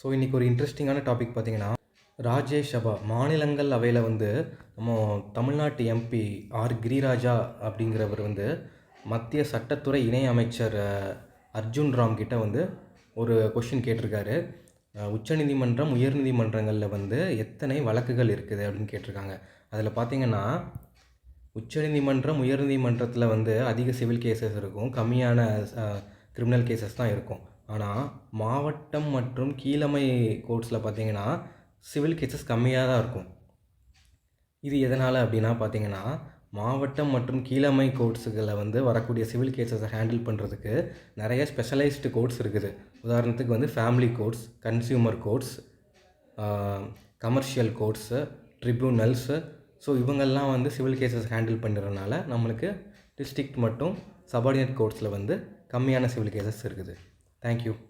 So இன்றைக்கி ஒரு இன்ட்ரெஸ்டிங்கான டாபிக் பார்த்தீங்கன்னா ராஜ்யசபா மாநிலங்கள் அவையில் வந்து நம்ம தமிழ்நாட்டு எம்பி ஆர் கிரிராஜா அப்படிங்கிறவர் வந்து மத்திய சட்டத்துறை இணை அமைச்சர் அர்ஜுன் ராம் கிட்ட வந்து ஒரு கொஷின் கேட்டிருக்காரு. உச்சநீதிமன்றம் உயர்நீதிமன்றங்களில் வந்து எத்தனை வழக்குகள் இருக்குது அப்படின்னு கேட்டிருக்காங்க. அதில் பார்த்தீங்கன்னா உச்சநீதிமன்றம் உயர்நீதிமன்றத்தில் வந்து அதிக சிவில் கேசஸ் இருக்கும். கம்மியான கிரிமினல் கேசஸ் தான் இருக்கும். ஆனால் மாவட்டம் மற்றும் கீழமை கோர்ட்ஸில் பார்த்தீங்கன்னா சிவில் கேசஸ் கம்மியாக தான் இருக்கும். இது எதனால் அப்படின்னா பார்த்தீங்கன்னா மாவட்டம் மற்றும் கீழமை கோர்ட்ஸுகளை வந்து வரக்கூடிய சிவில் கேசஸை ஹேண்டில் பண்ணுறதுக்கு நிறைய ஸ்பெஷலைஸ்டு கோர்ட்ஸ் இருக்குது. உதாரணத்துக்கு வந்து family courts consumer courts commercial courts tribunals so இவங்கெல்லாம் வந்து சிவில் கேசஸ் ஹேண்டில் பண்ணுறதுனால நம்மளுக்கு டிஸ்ட்ரிக்ட் மட்டும் சபார்டினேட் கோர்ட்ஸில் வந்து கம்மியான சிவில் கேசஸ் இருக்குது. Thank you.